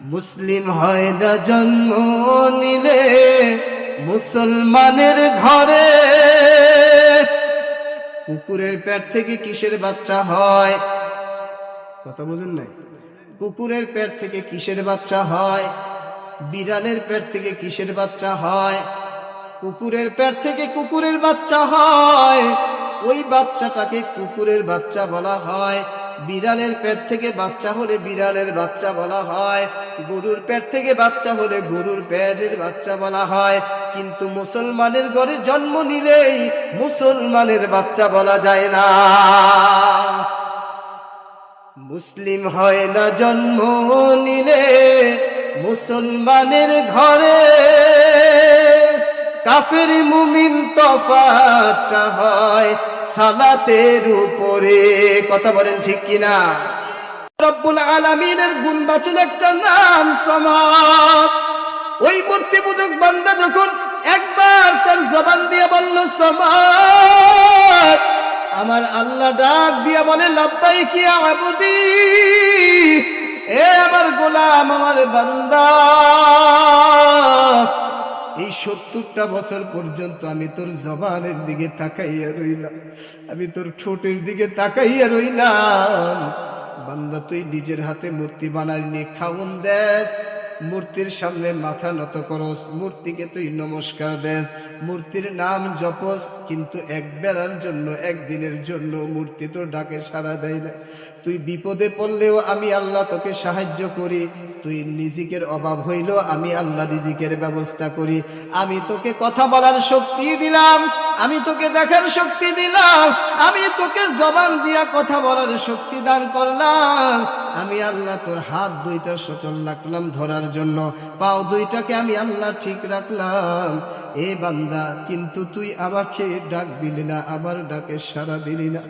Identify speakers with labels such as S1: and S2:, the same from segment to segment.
S1: মুসলিম হয় না জন্ম নিলে মুসলমানের ঘরে। কুকুরের পেট থেকে কিসের বাচ্চা হয়? কথা বুঝেন নাই? কুকুরের পেট থেকে কিসের বাচ্চা হয়? বিড়ালের পেট থেকে কিসের বাচ্চা হয়? কুকুরের পেট থেকে কুকুরের বাচ্চা হয়। ওই বাচ্চাটাকে কুকুরের বাচ্চা বলা হয়। বিড়ালের পেট থেকে বাচ্চা হলে বিড়ালের বাচ্চা বলা হয়, গরুর পেট থেকে বাচ্চা হলে গরুর পেটের বাচ্চা বলা হয়। কিন্তু মুসলমানের ঘরে জন্ম নিলেই মুসলমানের বাচ্চা বলা যায় না। মুসলিম হয় না জন্ম নিলে মুসলমানের ঘরে কাফের মুমিন তফাটা হয় সালাতের উপরে। কথা বলেন ঠিক কিনা? রব্বুল আলামিনের গুণবাচন একটা নাম সমাপ ওই মূর্তি পূজক বান্দা যখন একবার তার জবান দিয়ে বলল সমাপ আমার আল্লাহ ডাক দিয়া বলে লাব্বাই কি আবুদি, এ আমার গোলাম, আমার বান্দা। এই সত্তরটা বছর পর্যন্ত আমি তোর জবানের দিকে তাকাইয়া রইলাম। আমি তোর ঠোঁটের দিকে তাকাইয়া রইলাম। বান্দা, তুই নিজের হাতে মূর্তি বানাইনি খাউন দেশ মূর্তির সামনে মাথা নত করস, মূর্তিকে তুই নমস্কার দেস। মূর্তির নাম জপস, কিন্তু এক বেলার জন্য একদিনের জন্য মূর্তি তোর ডাকে সাড়া দেয় না। তুই বিপদে পড়লেও আমি আল্লাহ তোকে সাহায্য করি। তুই নিজিকের অভাব হইল আমি আল্লাহ রিজিকের ব্যবস্থা করি। আমি তোকে কথা বলার শক্তি দিলাম। আমি তোকে দেখার শক্তি দিলাম, আমি তোকে জবান দিয়া কথা বলার শক্তি দান করলাম। আমি আল্লাহ তোর হাত দুইটা সচল রাখলাম ধরার জন্য, পাও দুইটাকে আমি আল্লাহ ঠিক রাখলাম। এ বান্দা, কিন্তু তুই আমাকে ডাক দিলি না, আমার ডাকে সারা দিলি না।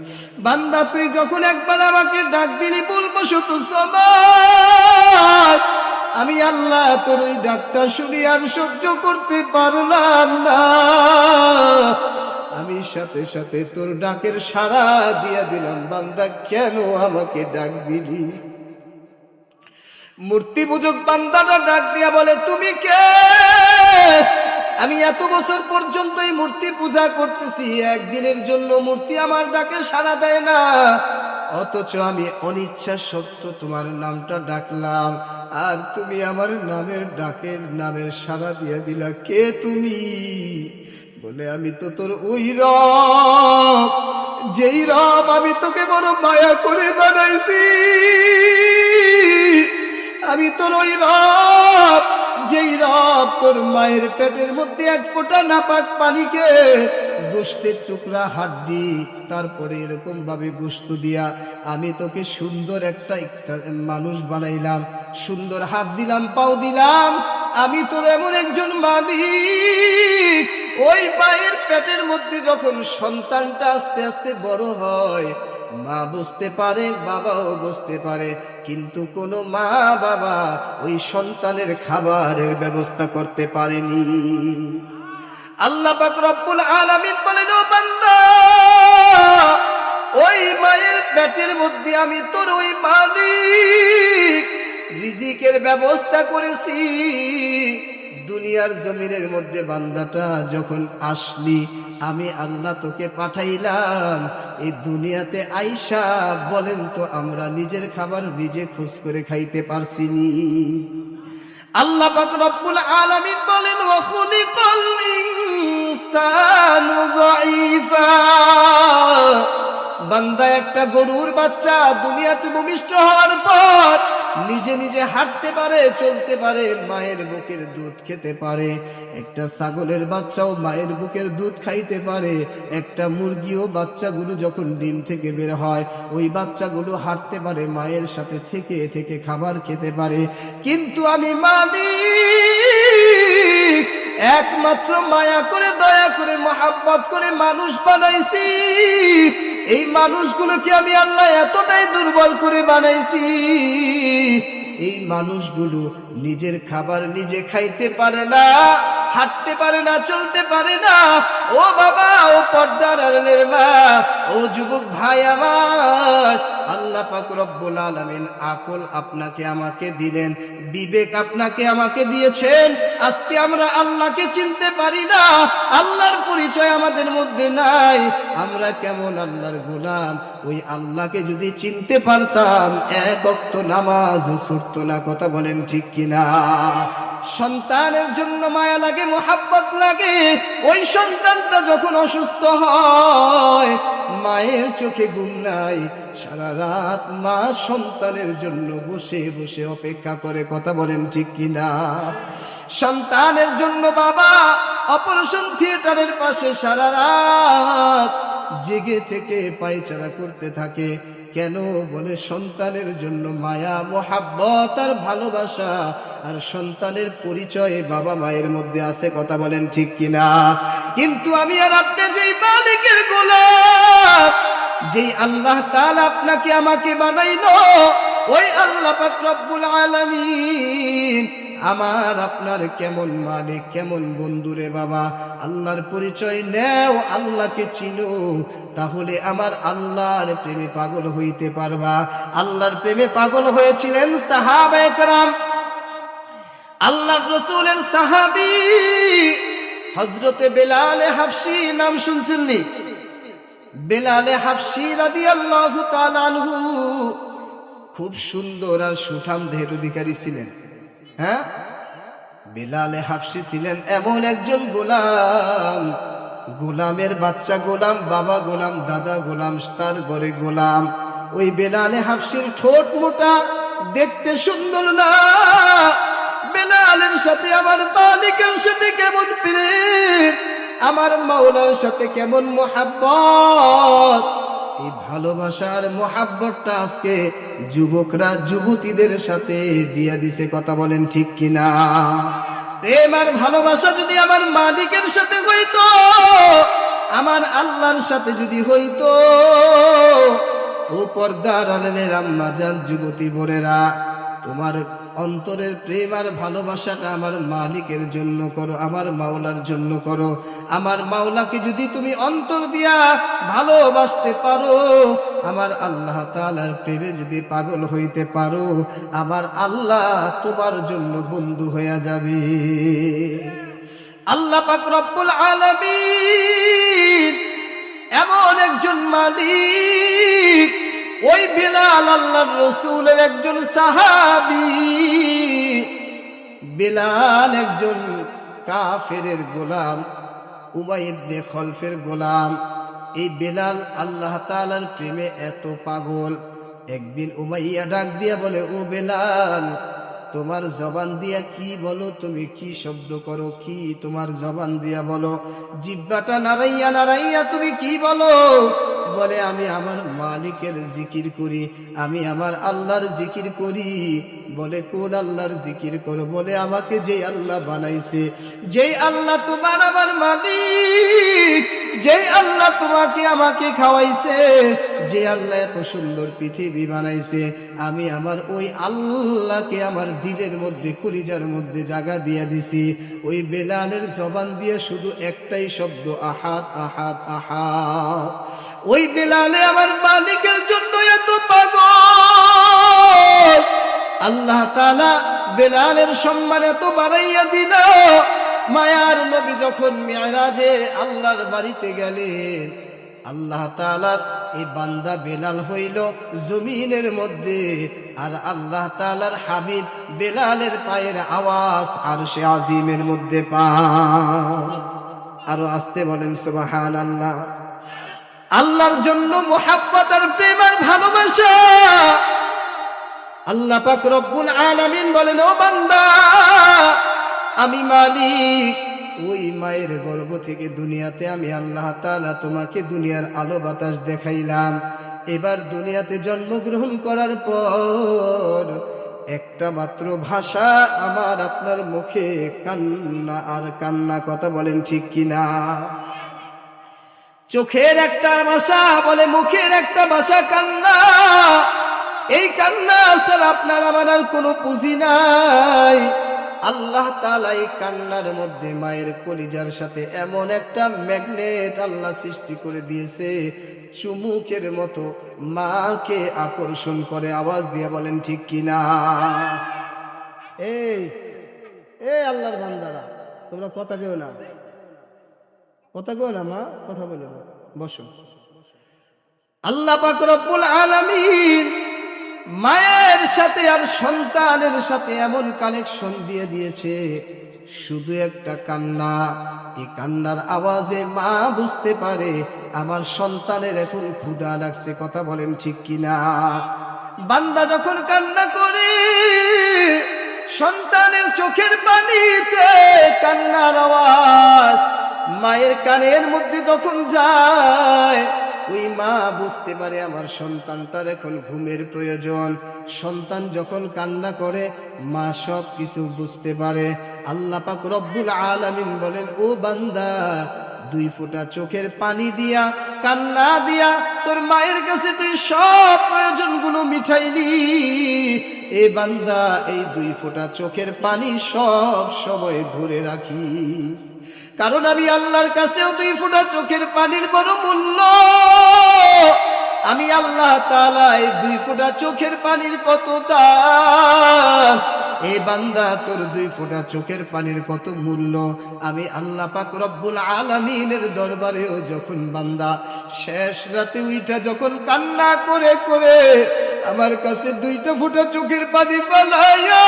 S1: বান্দা, তুই যখন একবার আমাকে ডাক দিলি, বলব শুধু সমাজ আমি আল্লাহ তোর ওই ডাকটা শুনি আর সহ্য করতে পারলাম না। আমি সাথে সাথে তোর ডাকের সাড়া দিয়া দিলাম, বান্দা কেন আমাকে ডাক দিলি? মূর্তি পূজক বান্দাটা ডাক দিয়া বলে, তুমি কে? আমি এত বছর পর্যন্ত এই মূর্তি পূজা করতেছি, একদিনের জন্য মূর্তি আমার ডাকে সাড়া দেয় না। অথচ আমি অনিচ্ছা সত্য তোমার নামটা ডাকলাম। আর তুমি আমার নামের ডাকের নামের সাড়া দিয়ে দিলা। কে তুমি? বলে, আমি তো তোর ওই রব, যেই রব আমি তোকে বড় মায়া করে বানাইছি। আমি তোর ওই রব, যেই রব তোর মায়ের পেটের মধ্যে এক ফোঁটা নাপাক পানিকে গোস্তের টুকরা হাড্ডি তারপরে এরকম ভাবে গোস্ত দিয়া আমি তোকে সুন্দর একটা মানুষ বানাইলাম। সুন্দর হাত দিলাম, পাও দিলাম, আমি তোর এমন একজন মালিক। ওই মায়ের পেটের মধ্যে যখন সন্তানটা আস্তে আস্তে বড় হয়, মা বুঝতে পারে, বাবাও বুঝতে পারে, কিন্তু কোনো মা বাবা ওই সন্তানের খাবারের ব্যবস্থা করতে পারেনি। আল্লাহ পাক রব্বুল আলামিন বলেন, ও ওই মায়ের পেটের মধ্যে আমি তোর ওই মালিক রিজিকের ব্যবস্থা করেছি। দুনিয়ার জমিনের মধ্যে বান্দাটা যখন আসলি, আমি আল্লাহ তোকে পাঠাইলাম। এই দুনিয়াতে আইসা বলেন তো, আমরা নিজের খাবার নিজে খোঁজ করে খাইতে পারছিনি আল্লাহ রব্বুল আলামিন বলেন ওয়া খুলিকাল ইনসানু যায়ীফা বান্দা একটা গরুর বাচ্চা, দুনিয়াতে ভূমিষ্ঠ হওয়ার পর নিজে নিজে হাঁটতে পারে, চলতে পারে, মায়ের বুকের দুধ খেতে পারে। একটা ছাগলের বাচ্চাও মায়ের বুকের দুধ খাইতে পারে। একটা মুরগিও বাচ্চাগুলো যখন ডিম থেকে বের হয়, ওই বাচ্চাগুলো হাঁটতে পারে, মায়ের সাথে থেকে থেকে খাবার খেতে পারে। কিন্তু আমি মালিক একমাত্র মায়া করে, দয়া করে, মহাব্বত করে মানুষ বানাইছি। এই মানুষগুলোকে আমি আল্লাহ এতটাই দুর্বল করে বানাইছি। এই মানুষগুলো নিজের খাবার নিজে খাইতে পারে না, হাঁটতে পারে না, চলতে পারে না। ও বাবা, ও পর্দার মা, ও যুবক ভাই আমার। আল্লাহ পাক রব্বুল আলামিন আকল আপনাকে আমাকে দিলেন, বিবেক আপনাকে আমাকে দিয়েছেন, আজকে আমরা আল্লাহকে চিনতে পারি না, আল্লাহর পরিচয় আমাদের মধ্যে নাই, আমরা কেমন আল্লাহর গোলাম? ওই আল্লাহকে যদি চিনতে পারতাম, এক অক্ত নামাজ ছুটতো না, কথা বলেন ঠিক কিনা? সন্তানের জন্য মায়া লাগে, মোহাব্বত লাগে, ওই সন্তানটা যখন অসুস্থ হয়, মায়ের চোখে ঘুম নাই সারা রাত মা সন্তানের জন্য বসে বসে অপেক্ষা করে কথা বলেন ঠিক কিনা? সন্তানের জন্য বাবা, অপারেশন থিয়েটারের পাশে সারা রাত জেগে থেকে পায়চারা করতে থাকে। কেন বলে সন্তানের জন্য মায়া, মোহাব্বত আর ভালোবাসা আর সন্তানের পরিচয় বাবা মায়ের মধ্যে আছে কথা বলেন ঠিক কিনা? কিন্তু আমি আর আপনি যেই মালিকের গোলাপ যেই আল্লাহ তাআলা আপনাকে আমাকে বানাইলো, ওই আল্লাহ পাক আলামিন আমার আপনার কেমন মালিক, কেমন বন্ধু রে বাবা? আল্লাহর পরিচয় নেও, আল্লাহকে চিনো, তাহলে আমার আল্লাহর প্রেমে পাগল হইতে পারবা। আল্লাহর প্রেমে পাগল হয়েছিলেন সাহাবা একরাম। আল্লাহ রসুলের সাহাবি হজরতে বেলালে হাফসি, নাম শুনছেননি? বেলালে হাফসি রাদি আল্লাহ খুব সুন্দর আর সুঠাম দেহের অধিকারী ছিলেন। হ্যাঁ? বেলালে হাফসি ছিলেন এমন একজন গোলাম। গোলামের বাচ্চা গোলাম, বাবা গোলাম, দাদা গোলাম, তার ঘরে গোলাম। ওই বেলালে হাফসির ঠোঁট মোটা, দেখতে সুন্দর না। বেলালের সাথে আমার মালিকের সাথে কেমন প্রেম? আমার মাওলার সাথে কেমন মোহাব্বত? এই ভালোবাসার মোহাব্বতটা আজকে যুবকরা, যুবতীদের সাথে দিয়া দিছে, কথা বলেন ঠিক কিনা? প্রেম আর ভালোবাসা যদি আমার মালিকের সাথে হইতো, আমার আল্লাহর সাথে যদি হইতো, ও পর্দার আলেনের আম্মা যান, যুবতী বোনেরা, তোমার অন্তরের প্রেম আর ভালোবাসাটা আমার মালিকের জন্য করো, আমার মাওলার জন্য করো। আমার মাওলাকে যদি তুমি অন্তর দিয়া ভালোবাসতে পারো, আমার আল্লাহ তালার প্রেমে যদি পাগল হইতে পারো, আমার আল্লাহ তোমার জন্য বন্ধু হইয়া যাবে। আল্লাহ পাক রব্বুল আলামিন এমন একজন মালিক ওই বেলাল আল্লাহর রসুলের একজন সাহাবি, বেলাল একজন কাফেরের গোলাম উবাইবনে খলফের গোলাম। এই বেলাল আল্লাহ তালার প্রেমে এত পাগল। একদিন উমাইয়া ডাক দিয়া বলে, ও বেলাল তোমার জবান দিয়া কি বলো? তুমি কি শব্দ করো? কি তোমার জবান দিয়া বলো? জিব্বাটা নাড়াইয়া নাড়াইয়া তুমি কি বলো? বলে, আমি আমার মালিকের জিকির করি, আমি আমার আল্লাহর জিকির করি। বলে, কোন আল্লাহর জিকির করো? বলে, আমাকে যে আল্লাহ বানাইছে, যেই আল্লাহ তোমার আমার মালিক। যে আল্লাহ তোমাকে, আমাকে খাওয়াইছে, যে আল্লাহ এত সুন্দর পৃথিবী বানাইছে, আমি আমার ওই আল্লাহকে আমার দিলের মধ্যে, কলিজার মধ্যে জায়গা দিয়ে দিছি। ওই বেলালের জবান দিয়ে শুধু একটাই শব্দ, আহাত আহাত আহাত। ওই বেলালে আমার মালিকের জন্য এত পাগল। আল্লাহ তালা বেলালের সম্মান এত বাড়াইয়া দিল মায়ার নবী যখন মেয়ারাজে আল্লাহর বাড়িতে গেলেন, আল্লাহ তালার এই বান্দা বেলাল হইল জমিনের মধ্যে, আর আল্লাহ তালার হাবিব বেলালের পায়ের আওয়াজ আর সে আজিমের মধ্যে পা আরও আসতে বলেন সুবাহান আল্লাহ আল্লাহর জন্য মোহাব্বত আর প্রেম আর ভালোবাসা। আল্লাহ পাক রব্বুল আলামিন বলেন, ও বান্দা আমি মালিক। ওই মায়ের গর্ভ থেকে দুনিয়াতে আমি আল্লাহ তাআলা তোমাকে দুনিয়ার আলো বাতাস দেখাইলাম। এবার দুনিয়াতে জন্মগ্রহণ করার পর একটা মাত্র ভাষা আমার আপনার মুখে কান্না আর কান্না কথা বলেন ঠিক কিনা? চোখের একটা ভাষা বলে মুখের একটা ভাষা কান্না। এই কান্না ছাড়া আপনার আমার আর কোনো পুঁজি নাই। আল্লাহ তালা এই কান্নার মধ্যে মায়ের কলিজার সাথে এমন একটা ম্যাগনেট আল্লাহ সৃষ্টি করে দিয়েছে, চুমুকের মতো। মাকে আকর্ষণ করে আওয়াজ দিয়ে বলেন, ঠিক কিনা এই এই আল্লাহর বান্দারা, তোমরা কথা কেউ না। কথা কেউ না, মা, কথা বলো না। বসো। আল্লাহ পাক আলামিন মায়ের সাথে আর সন্তানের সাথে এমন কানেকশন দিয়ে দিয়েছে, শুধু একটা কান্না। এই কান্নার আওয়াজে মা বুঝতে পারে, আমার সন্তানের এখন ক্ষুধা লাগছে, কথা বলেন ঠিক কিনা? বান্দা যখন কান্না করে, সন্তানের চোখের পানিতে কান্নার আওয়াজ, মায়ের কানের মধ্যে যখন যায় ওই মা বুঝতে পারে আমার সন্তানটার এখন ঘুমের প্রয়োজন। সন্তান যখন কান্না করে, মা সব কিছু বুঝতে পারে। আল্লাহ পাক রব্বুল আলামিন বলেন, ও বান্দা, দুই ফোঁটা চোখের পানি দিয়া, কান্না দিয়া, তোর মায়ের কাছে তুই সব প্রয়োজনগুলো মিঠাইলি। এ বান্দা, এই দুই ফোঁটা চোখের পানি সব সময় ধরে রাখিস। কারণ আমি আল্লাহর কাছেও দুই ফোঁটা চোখের পানির বড় মূল্য। আমি আল্লাহ এই দুই ফোঁটা চোখের পানির কত দাম? এ বান্দা, তোর দুই ফোঁটা চোখের পানির কত মূল্য? আমি আল্লাহ পাক রব্বুল আলামিনের দরবারেও যখন বান্দা শেষ রাতে উইটা যখন কান্না করে করে আমার কাছে দুইটা ফোঁটা চোখের পানি পালাইয়া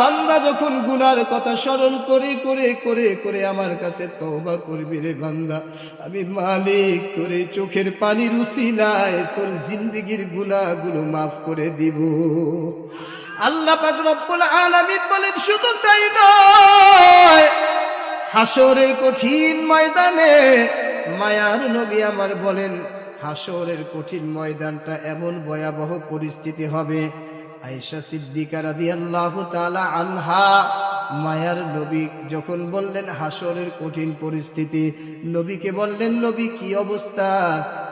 S1: বান্দা যখন গুনার কথা স্মরণ করে করে করে করে আমার কাছে তওবা করবি রে বান্দা। আমি মালিক করে চোখের পানির নাই তোর জিন্দগির গুনাহগুলো মাফ করে দিব। আল্লাহ বলেন, শুধু তাই নয় হাসরের কঠিন ময়দানে মায়ার নবী আমার বলেন হাসরের কঠিন ময়দানটা এমন ভয়াবহ পরিস্থিতি হবে আয়েশা সিদ্দিকা রাদিয়াল্লাহু তাআলা আনহা, মায়ার নবী যখন বললেন হাসরের কঠিন পরিস্থিতি, নবীকে বললেন, নবী, কি অবস্থা?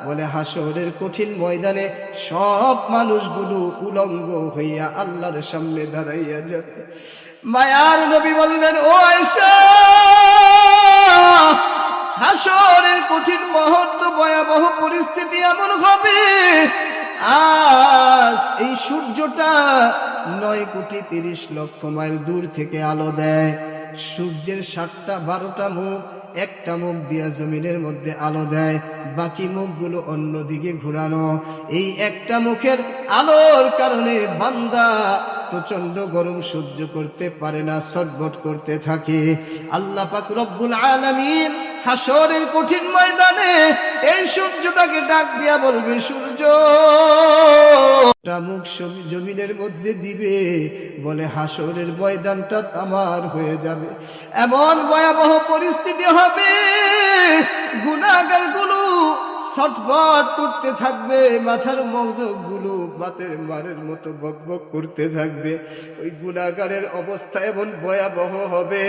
S1: বলে হাসরের কঠিন ময়দানে সব মানুষগুলো উলঙ্গ হইয়া আল্লাহর সামনে দাঁড়াইয়া যাবে। মায়ার নবী বললেন, ও আয়েশা হাসরের কঠিন মুহূর্ত ভয়াবহ পরিস্থিতি এমন হবে আজ এই সূর্যটা নয় কোটি তিরিশ লক্ষ মাইল দূর থেকে আলো দেয়। সূর্যের সাতটা, বারোটা মুখ, একটা মুখ দিয়া জমিনের মধ্যে আলো দেয়। বাকি মুখগুলো অন্যদিকে ঘুরানো। এই একটা মুখের আলোর কারণে বান্দা প্রচণ্ড গরম সহ্য করতে পারে না ছটবট করতে থাকে। আল্লাহ পাক রব্বুল আলামিন হাসরের কঠিন ময়দানে এই সূর্যটাকে ডাক দিয়া বলবে, সূর্য! মুখ জমিনের মধ্যে দিবে, বলে হাসরের ময়দানটা তামার হয়ে যাবে। এমন ভয়াবহ পরিস্থিতি হবে গুণাগার ছটফট করতে থাকবে, মাথার মগজগগুলো বাতের মারের মতো বকবক করতে থাকবে। ওই গুণাগারের অবস্থা এমন ভয়াবহ হবে।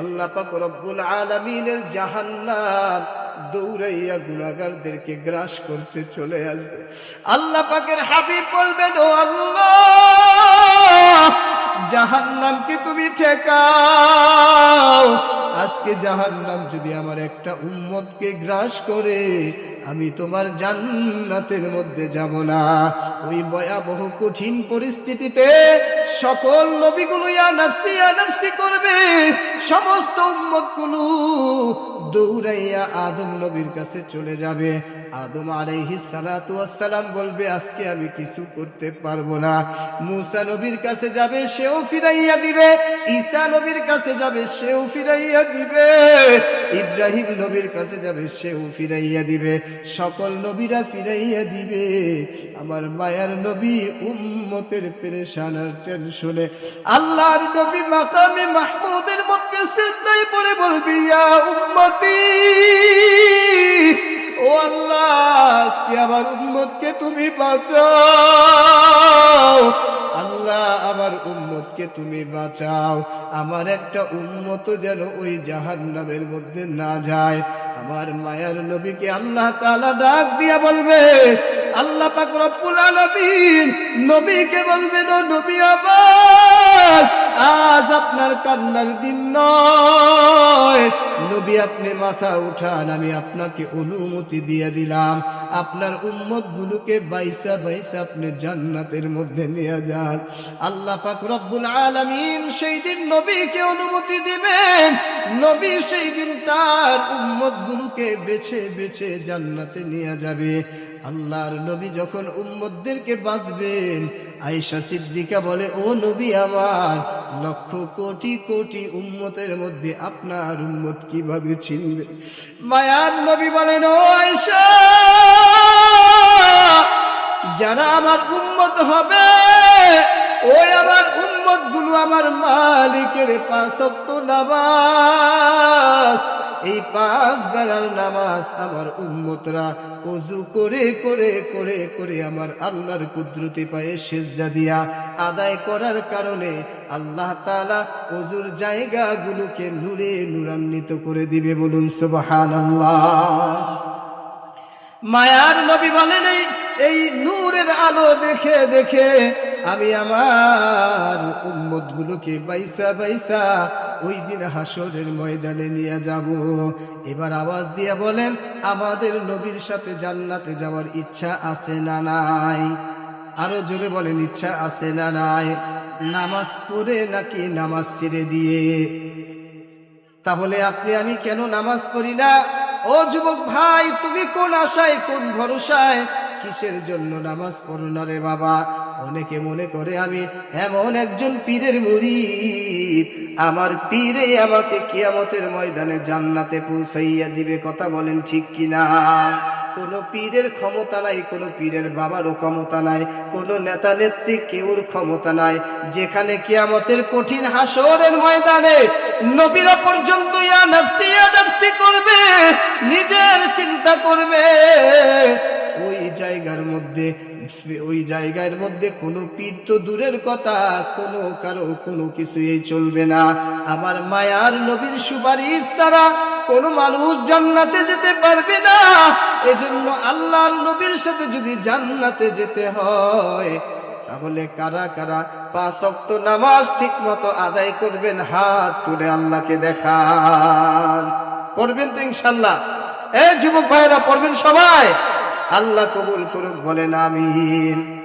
S1: আল্লাহ পাক রব্বুল আলামিনের জাহান্নাম দৌড়াইয়া গুণাগারদেরকে গ্রাস করতে চলে আসবে। আল্লাহ পাকের হাবিব বলবেন, ও আল্লাহ, জাহান্নামকে তুমি ঠেকাও। আজকে জাহান্নাম যদি আমার একটা উম্মতকে গ্রাস করে, আমি তোমার জান্নাতের মধ্যে যাব না। ওই ভয়াবহ কঠিন পরিস্থিতিতে সকল নবীগুলো ইয়া নাফসি ইয়া নাফসি করবে। সমস্ত উম্মতগুলো দৌড়াইয়া আদম নবীর কাছে চলে যাবে। আদম আলাইহি সালাতু ওয়াসসালাম বলবে, আজকে আমি কিছু করতে পারব না। মুসা নবীর কাছে যাবে, সেও ফিরাইয়া দিবে। ঈসা নবীর কাছে যাবে, সেও ফিরাইয়া দিবে। ইব্রাহিম নবীর কাছে যাবে, সেও ফিরাইয়া দিবে। সকল নবীরা ফিরাইয়া দিবে। আমার মায়ার নবী উম্মতের পেরেশানার টেনশনে আল্লাহর নবী মাকামে মাহমুদের মধ্যে সিজদায় পড়ে বলবি, ইয়া উম্মতি! ও আল্লাহ, আজকে আমার উম্মতকে তুমি বাঁচাও। আল্লাহ, আমার উম্মতকে তুমি বাঁচাও। আমার একটা উম্মত যেন ওই জাহান নামের মধ্যে না যায়। আমার মায়ার নবীকে আল্লাহ তাআলা ডাক দিয়া বলবে, আল্লাহ পাক রব্বুল আলামিন নবীকে বলবেন ও নবী আজ আপনার কান্নার দিন নয়। নবী, আপনি মাথা উঠান, আমি আপনাকে অনুমতি দিয়ে দিলাম। আপনার উম্মত গুলোকে বাইসা বাইসা আপনি জান্নাতের মধ্যে নিয়ে যান। আল্লাহ পাক রব্বুল আলামিন সেই দিন নবীকে অনুমতি দিবেন। নবী সেই দিন তার উম্মত গুলোকে বেছে বেছে জান্নাতে নিয়ে যাবে। আল্লাহর নবী যখন উম্মতদেরকে বাঁচবেন আয়েশা সিদ্দিকা বলে, ও নবী আমার, লক্ষ কোটি কোটি উম্মতের মধ্যে আপনার উম্মত কীভাবে চিনবে? মায়ার নবী বলেন, ও আয়েশা, যারা আমার উম্মত হবে, ওই আমার উম্মতগুলো আমার মালিকের পাঁচক্ত নামাজ এই পাঁচ বেলার নামাজ আমার উম্মতরা অজু করে করে করে করে আমার আল্লাহর কুদরতি পায়ে সেজদা দিয়া আদায় করার কারণে আল্লাহ তাআলা অজুর জায়গাগুলোকে নূরে নূরান্বিত করে দিবে বলুন সুবহানাল্লাহ। মায়ার নবী বলেন এই নূরের আলো দেখে দেখে আমি আমার উম্মত গুলোকে বাইসা বাইসা ওই দিন হাসরের ময়দানে নিয়ে যাব। এবার আওয়াজ দিয়ে বলেন, আমাদের নবীর সাথে জান্নাতে যাওয়ার ইচ্ছা আছে না নাই? আরও জোরে বলেন, ইচ্ছা আছে না নাই? নামাজ পড়ে নাকি নামাজ ছেড়ে দিয়ে? তাহলে আপনি, আমি কেন নামাজ পড়ি না? ও যুবক ভাই, তুমি কোন আশায়, কোন ভরসায় কিসের জন্য নামাজ পড়ো না রে বাবা? অনেকে মনে করে আমি এমন একজন পীরের মুরিদ। আমার পীরে আমাকে কিয়ামতের ময়দানে জান্নাতে পৌঁছাইয়া দিবে, কথা বলেন ঠিক কিনা? কোন পীরের ক্ষমতা নাই, কোন পীরের বাবারও ক্ষমতা নাই, কোন নেতা নেত্রী কেউর ক্ষমতা নাই। যেখানে কিয়ামতের কঠিন হাসরের ময়দানে নবীরা পর্যন্ত ইয়া নাফসি ইয়া নাফসি করবে, নিজের চিন্তা করবে। জায়গার মধ্যে, ওই জায়গার মধ্যে কোনো পীর তো দূরের কথা, কোনো কারও কোনো কিছুই চলবে না। আমার মায়ার নবীর সুপারিশ ছাড়া কোনো মানুষ জান্নাতে যেতে পারবে না। এজন্য আল্লাহর নবীর সাথে যদি জান্নাতে যেতে হয়, তাহলে কারা কারা পাঁচ অক্ত নামাজ ঠিক মতো আদায় করবেন, হাত তুলে আল্লাহকে দেখান। পড়বেন তো ইনশাল্লাহ এ যুবক ভাইরা পড়বেন সবাই। আল্লাহ কবুল করুক বলেন আমিন।